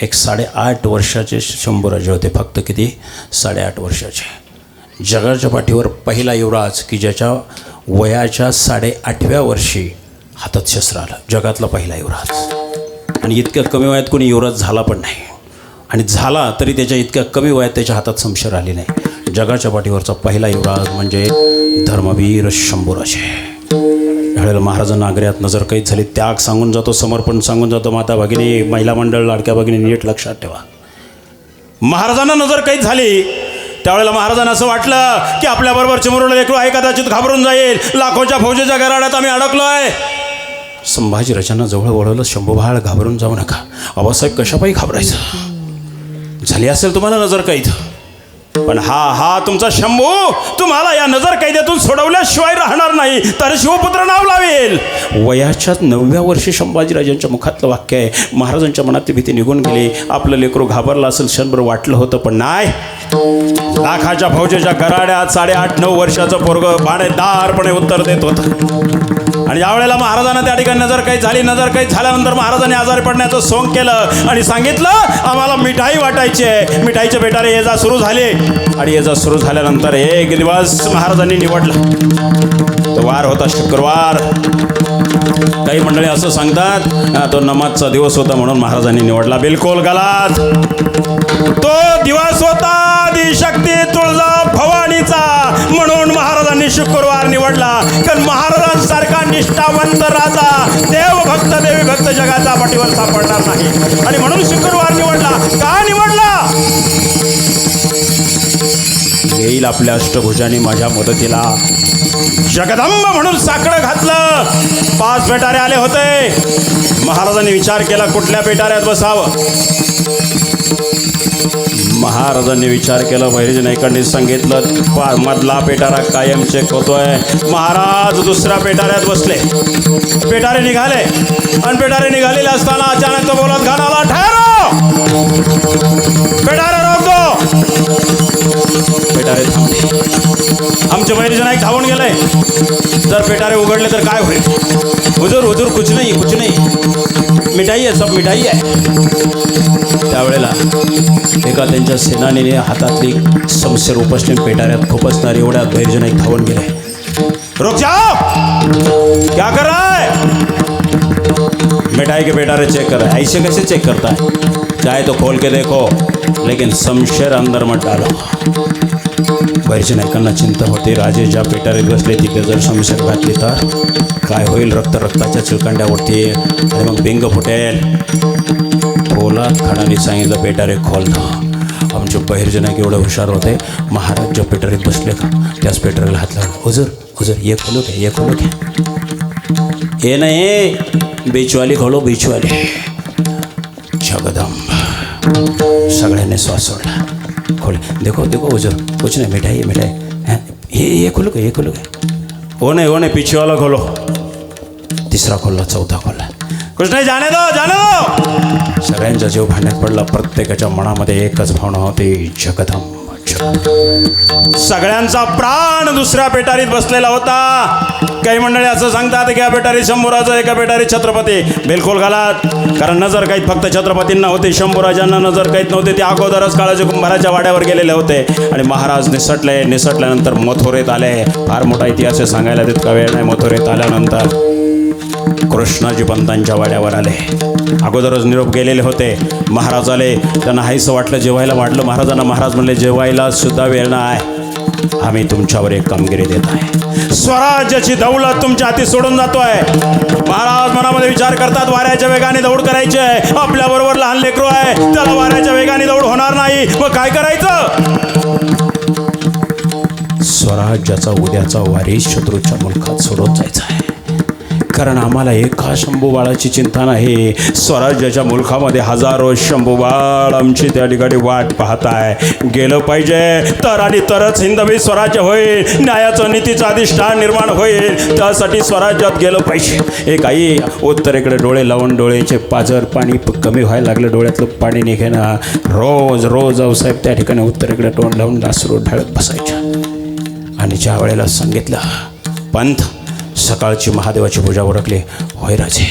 एक साडेआठ वर्षाचे शंभूराजे होते. फक्त किती? साडेआठ वर्षाचे. जगाच्या पाठीवर पहिला युवराज की ज्याच्या वयाच्या साडेआठव्या वर्षी हातात शस्त्र आलं. जगातला पहिला युवराज. आणि इतक्या कमी वयात कोणी युवराज झाला पण नाही. आणि झाला तरी त्याच्या इतक्या कमी वयात त्याच्या हातात संशय आली नाही. जगाच्या पाठीवरचा पहिला युवराज म्हणजे धर्मवीर शंभूराजे. त्यावेळेला महाराजांना आग्र्यात नजर कैद झाली. त्याग सांगून जातो समर्पण सांगून जातो माता भगिनी महिला मंडळ लाडक्या भगिनी नीट लक्षात ठेवा. महाराजांना नजर कैद झाली. त्यावेळेला महाराजांना असं वाटलं की आपल्याबरोबर चिमुरडं लेकरू आहे कदाचित घाबरून जाईल. लाखोच्या फौजेच्या गराड्यात आम्ही अडकलो आहे संभाजी रचना जवळ वळवलं शंभूबाळ घाबरून जाऊ नका. आबासाहेब कशापायी घाबरायचं? झाली असेल तुम्हाला नजर कैद. पण हा हा तुमचा शंभू तुम्हाला या नजर कैद्यातून सोडवल्याशिवाय राहणार नाही. तर शिवपुत्र नाव लावेल. वयाच्या नवव्या वर्षी संभाजीराजांच्या मुखातलं वाक्य आहे. महाराजांच्या मनात ती भीती निघून गेली. आपलं लेकरू घाबरलं असेल क्षणभर वाटलं होतं पण नाही. लाखाच्या फौजेच्या गराड्यात साडेआठ नऊ वर्षाचं पोरग भाडेदारपणे उत्तर देत होतं. आणि यावेळेला महाराजांना त्या ठिकाणी नजर काही झाली. नजर काही झाल्यानंतर महाराजांनी आजारी पडण्याचं सोंग केलं आणि सांगितलं आम्हाला मिठाई वाटायची आहे. मिठाईच्या बेटारे ये जा सुरू झाले. आणि ये जा सुरू झाल्यानंतर एक दिवस महाराजांनी निवडला. तो वार होता शुक्रवार. काही मंडळी असं सांगतात तो नमाजचा दिवस होता म्हणून महाराजांनी निवडला. बिलकुल गलात. तो दिवस होता शक्ती शुक्रवार निवडला. कारण महाराजांसारखा निष्ठावंत राजा देव भक्त देवी भक्त जगाचा पाठीवर सापडणार नाही. आणि म्हणून शुक्रवार निवडला. का निवडला? येईल आपल्या अष्टभुजाने माझ्या मदतीला. जगदंब म्हणून साकडं घातलं. पाच पेटारे आले होते. महाराजांनी विचार केला कुठल्या पेटाऱ्यात बसावं? महाराजांनी विचार केला बहिरज नाईकांनी सांगितलं पा मधला पेटारा कायम चेक होतोय. महाराज दुसऱ्या पेटाऱ्यात बसले. पेटारे निघाले. आणि पेटारे निघालेले असताना अचानक तो बोलत घाणाला ठहरो! पेटारे रोक दो पेटारे थांबले आमचे बहिरज नाईक धावून गेले. जर पेटारे उघडले तर काय होईल? हुजूर हुजूर कुछ नाही कुछ नाही. मिठाई आहे सब मिठाई आहे त्यावेळेला एका त्यांच्या सेनानीने हातातली समशेर उपसणे पेटाऱ्यात खुपसणार एवढ्यात बहिरजन एक धावून गेले. रुक जाओ क्या कर रहा है? मिठाई के पेटारे चेक कर रहा है। ऐसे कैसे चेक करता है? चाहे तो खोल के देखो, लेकिन शमशेर अंदर मत डालो। बहिरच्या नायकांना चिंता होते. राजे ज्या पेटारीत बसले तिथे जर शमशेर घातली तर? काय होईल? रक्त रक्ताच्या चिळकांड्या उठतील आणि मग बिंग फुटेल. पोलाद खानाने सांगितलं पेटारे खोलणं आमचे बहिर्जे एवढे हुशार होते? महाराज ज्या पेटारीत बसले का? त्याच पेटारीला हात लावला. हुजूर हुजूर ये खोलो घ्या ये खोलो घ्या हे नाही बीचवाली खोलो बीचवाली. जगदंब. सगळ्यांनी श्वास सोडला. खोल। देखो देखो हुजूर कुछ नहीं मिठाई है मिठाई। हैं? ये ये खोलो क्या ये खोलो वो नहीं वो नहीं पीछे वाला खोलो। तिसरा खोलला चौथा खोलला कुछ नाही जाणे दो जाणे दो। सगळ्यांचा जीव भांड्यात पडला प्रत्येकाच्या मनामध्ये एकच भावना होती जगदंब. सगळ्यांचा प्राण दुसऱ्या पेटारीत बसलेला होता. काही मंडळी असं सांगतात की या पेटारी शंभूराजा एका पेटारी छत्रपती. बिलकुल घालात कारण नजर काहीत फक्त छत्रपतींना होते. शंभूराजांना नजर काहीत नव्हते. ते अगोदरच काळाच्या कुंभाराच्या वाड्यावर गेलेले होते. आणि महाराज निसटले. निसटल्यानंतर मथुरेत आले. फार मोठा इतिहास आहे सांगायला तितका वेळ नाही. मथुरेत आल्यानंतर कृष्णाजी पंतांच्या वाड्यावर आले. अगोदरच निरोप गेलेले होते. महाराज आले त्यांना हायसं वाटलं जेवायला वाटलं महाराजांना महाराज म्हणले जेवायला सुद्धा वेळ नाही आम्ही तुमच्यावर एक कामगिरी देत आहे. स्वराज्याची दौलत तुमच्या हाती सोडून जातोय. महाराज मनामध्ये विचार करतात वाऱ्याच्या वेगाने दौड करायची आहे. आपल्या बरोबर लहान लेकरू आहे. त्याला वाऱ्याच्या वेगाने दौड होणार नाही. मग काय करायचं? स्वराज्याचा उद्याचा वारी शत्रूच्या मुलखात सोडत जायचा आहे. कारण आम्हाला एका शंभूबाळाची चिंता नाही. स्वराज्याच्या मुलखामध्ये हजारो शंभूबाळ आमची त्या ठिकाणी वाट पाहत आहे गेलं पाहिजे. तर आणि तरच हिंदवी स्वराज्य होईल. न्यायाचं नीतीचं अधिष्ठान निर्माण होईल. त्यासाठी स्वराज्यात गेलं पाहिजे. एक आई उत्तरेकडे डोळे लावून डोळ्याचे पाजर पाणी कमी व्हायला लागलं. डोळ्यातलं पाणी निघेना. रोज रोज अवसाहेब त्या ठिकाणी उत्तरेकडे तोंड लावून लासरू ढाळत बसायच्या. आणि ज्या वेळेला सांगितलं पंथ सकाळची महादेवाची पूजा ओळखली. होय राजे.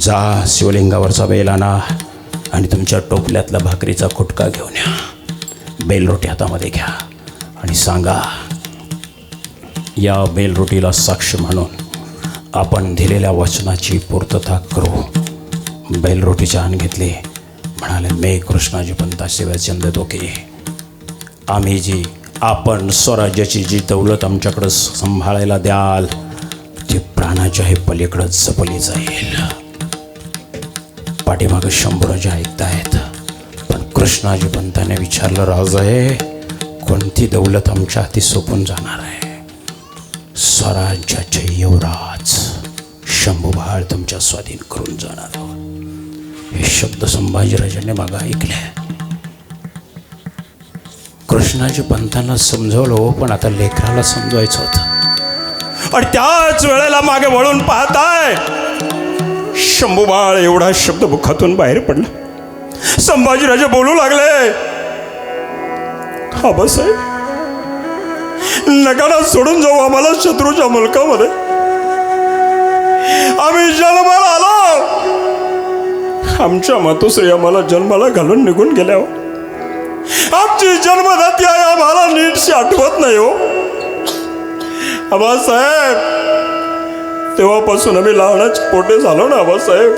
जा शिवलिंगावरचा बेल आणा आणि तुमच्या टोपल्यातला भाकरीचा खुटका घेऊन या. बेलरोटी हातामध्ये घ्या आणि सांगा या बेलरोटीला साक्ष म्हणून आपण दिलेल्या वचनाची पूर्तता करू. बेलरोटीचे आण घेतले. म्हणाले मे कृष्णाजी पंता शिवचंद दोके आम्ही जी आपण स्वराज्याची जी दौलत आमच्याकडं सांभाळायला द्याल ती हे पलीकडं जपली जाईल. पाठीमागं शंभूराजे ऐकतायत. पण कृष्णाजी पंताने विचारलं राज आहे कोणती दौलत आमच्या हाती सोपून जाणार आहे? स्वराज्याचे युवराज शंभूबाळ तुमच्या स्वाधीन करून जाणार आहोत. हे शब्द संभाजीराजांनी मागं ऐकले. कृष्णाजी पंतांना समजवलं हो, पण आता लेकराला समजवायचं होतं. पण त्याच वेळेला मागे वळून पाहताय शंभूबाळ एवढा शब्द मुखातून बाहेर पडला. संभाजीराजे बोलू लागले हा बस आहे. नकाला सोडून जाऊ आम्हाला शत्रूच्या मुलकामध्ये. आम्ही जन्माला आलो. आमच्या मातोश्री आम्हाला जन्माला घालून निघून गेल्यावर हो. आमची जन्मदाती आहे आम्हाला नीटशी आठवत नाही हो. आबासाहेब तेव्हापासून आम्ही लहानाचे पोटे झालो ना आबासाहेब.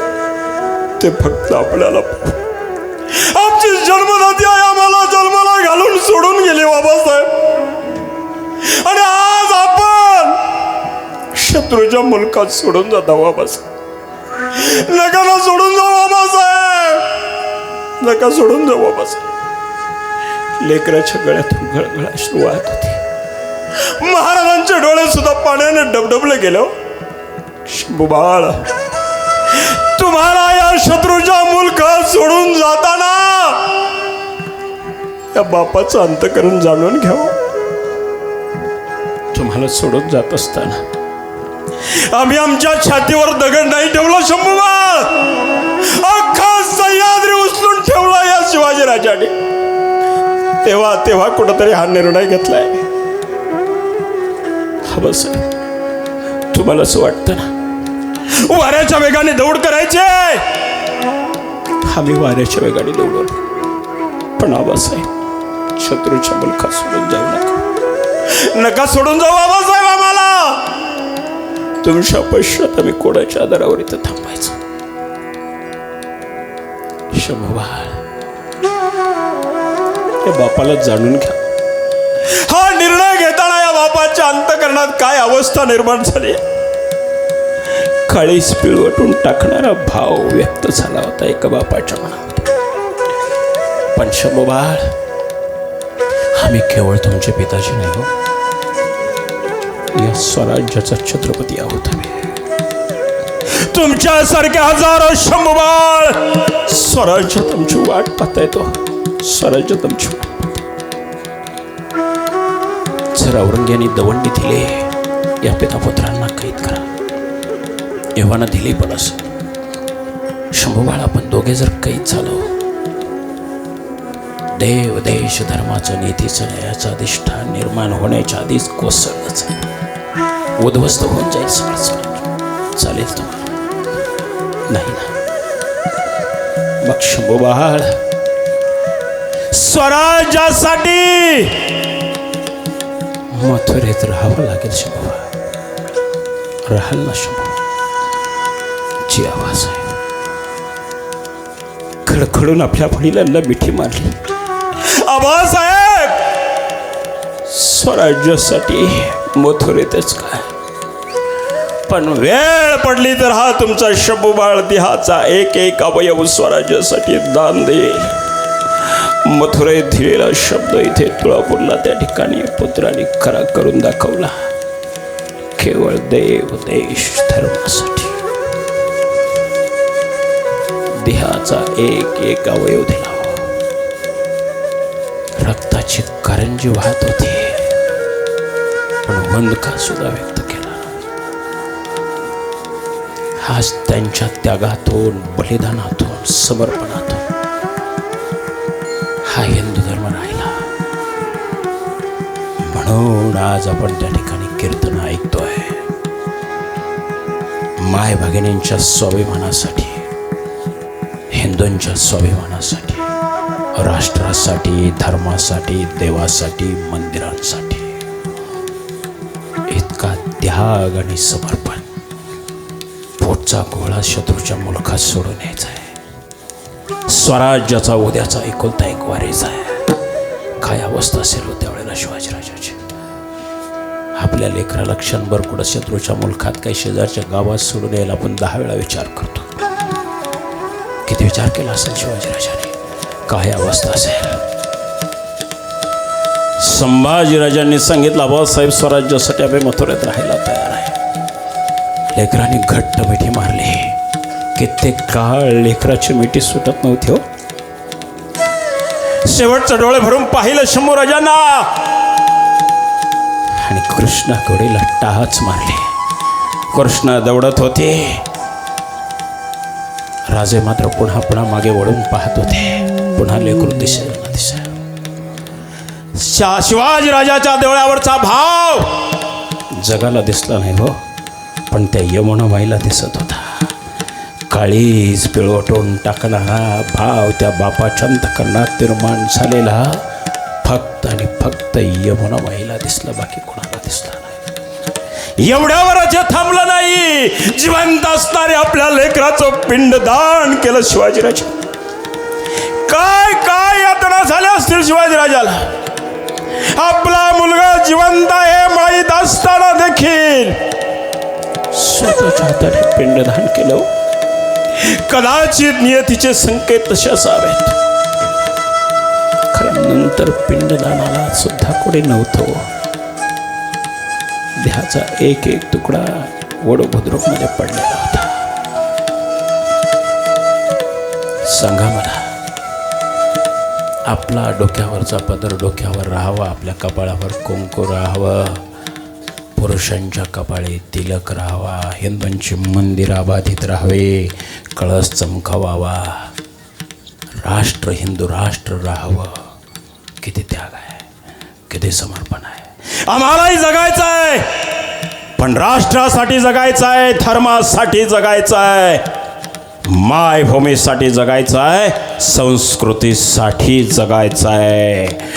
ते फक्त आपल्याला आमची जन्मदाती आहे आम्हाला जन्माला घालून सोडून गेली बाबासाहेब हो आणि आज आपण शत्रूच्या मुलकात सोडून जाता बाबासाहेब नकाला सोडून जाऊ बाबासाहेब नका सोडून जाऊ बाबासाहेब लेकराच्या गळ्यातून गळगळा अश्रू वाहत होते. महाराजांचे डोळे सुद्धा पाण्याने डबडबले गेले हो. बुबाळ बाळ. तुम्हाला या शत्रूच्या मुलखा सोडून जाताना या बापाचं अंतकरण जाणून घ्यावं हो. तुम्हाला सोडून जात असताना. आम्ही आमच्या छातीवर दगड नाही ठेवला शंभूबाळ अख्खा सह्याद्री उचलून ठेवला या शिवाजी राजाने. तेव्हा तेव्हा कुठंतरी हा निर्णय घेतलाय. हा तुम्हाला असं वाटतं ना? वाऱ्याच्या वेगाने दौड करायचे. आम्ही वाऱ्याच्या वेगाने दौडलो. पण आबासाहेब शत्रूच्या मुलखात सोडून जाऊ नका. नका सोडून जाऊ आबासाहेब आम्हाला. तुमच्या पश्चात आम्ही कोणाच्या आधारावर इथं थांबायचं? शंभूबाळ बापाला जाणून घ्या. हा निर्णय राजकारणात काय अवस्था निर्माण झाली? काळीच पिळवटून टाकणारा भाव व्यक्त झाला होता एका बापाच्या मनामध्ये. पण शंभूबाळ आम्ही केवळ तुमचे पिताजी नाही हो. या स्वराज्याचा छत्रपती आहोत आम्ही. तुमच्यासारखे हजारो शंभूबाळ स्वराज्य तुमची वाट पाहता येतो. स्वराज्य तुमची वाट सर औरंग्याने दवंडी दिले. या पितापुत्रांना कैद करा. एव्हाना दिली पण असं शंभूबाळ आपण दोघे जर कैद झालो. देव देश धर्माचं नीतीचं न्यायाचं अधिष्ठान निर्माण होण्याच्या आधीच कोसळलंच. उद्ध्वस्त होऊन जाईल सगळं चालेल तुम्हाला नाही ना. मग शंभूबाळ स्वराज्यासाठी मथुरेत राहावं लागेल शंभूबाळ राहाल ना शंभू ची आवाज आहे खडखडून आपल्या वडिलांना मिठी मारली आबासाहेब स्वराज्यासाठी मथुरेतच काय पण वेळ पडली तर हा तुमचा शंभूबाळ देहाचा एक एक अवयव स्वराज्यासाठी दान देईल मथुरे दिलेला शब्द इथे तुळापूरला त्या ठिकाणी पुत्राने खरा करून दाखवला. केवळ देव देश धर्मासाठी. देहाचा एक एक अवयव दिला. रक्ताची करंजी वाहत होती. पण वंदका सुद्धा व्यक्त केला. हाच त्यांच्या त्यागातून बलिदानातून समर्पणातून. हा हिंदू धर्म राहिला. म्हणून आज आपण त्या ठिकाणी कीर्तन ऐकतोय. माय भगिनींच्या स्वाभिमानासाठी हिंदूंच्या स्वाभिमानासाठी राष्ट्रासाठी धर्मासाठी देवासाठी मंदिरांसाठी इतका त्याग आणि समर्पण पोटचा गोळा शत्रूच्या मुलखात सोडून यायचा आहे स्वराज्याचा उद्याचा एकुलता एक वारीचा आहे. काय अवस्था असेल हो त्यावेळेला शिवाजीराजाची? आपल्या लेकराला क्षणभर कुठं शत्रूच्या मुलखात काही शेजारच्या गावात सोडून यायला आपण दहा वेळा विचार करतो. किती विचार केला असेल शिवाजीराजाने? काय अवस्था असेल? संभाजीराजांनी सांगितलं आबासाहेब स्वराज्यासाठी आम्ही मथुरेत राहायला तयार आहे. लेकरांनी घट्ट मिठी मारली. कित्येक काळ लेकराची मिठी सुटत नव्हती हो. शेवटचं डोळे भरून पाहिलं शंभू राजांना. आणि कृष्ण कडीला टाच मारली. कृष्ण दौडत होते. राजे मात्र पुन्हा पुन्हा मागे वळून पाहत होते. पुन्हा लेकरू दिसेल दिसेल. शिवाजी राजाच्या देवळावरचा भाव. जगाला दिसला नाही हो पण त्या यमुनाबाईला दिसत होता. काळीज पिळवटून टाकणारा भाव त्या बापाच्या अंतकरणात निर्माण झालेला. फक्त आणि फक्त यमुना महिला दिसला बाकी कोणाला दिसला नाही. एवढ्यावरच हे थांबलं नाही. जिवंत असणारे आपल्या लेकराचं पिंडदान केलं शिवाजीराजे. काय काय यातना झाल्या असतील शिवाजीराजाला? आपला मुलगा जिवंत आहे माहीत असताना देखील. स्वतःच्या हाताने पिंडदान केलं हो. कदाचित नियतीचे संकेत तसे असावेत. खरं नंतर पिंडदानाला सुद्धा कोणी नव्हतं. देहाचा एक एक तुकडा वडो मध्ये पडलेला होता. सांगा मला आपला डोक्यावरचा पदर डोक्यावर राहावा आपल्या कपाळावर कुंकू राहावं. पुरुषांच्या कपाळी तिलक राहावा हिंदूंची मंदिराबाधित राहावे कळस चमकवावा राष्ट्र हिंदू राष्ट्र राहावं. किती त्याग आहे किती समर्पण आहे. आम्हालाही जगायचं आहे पण राष्ट्रासाठी जगायचं आहे धर्मासाठी जगायचं आहे मायभूमीसाठी जगायचं आहे संस्कृतीसाठी जगायचं आहे.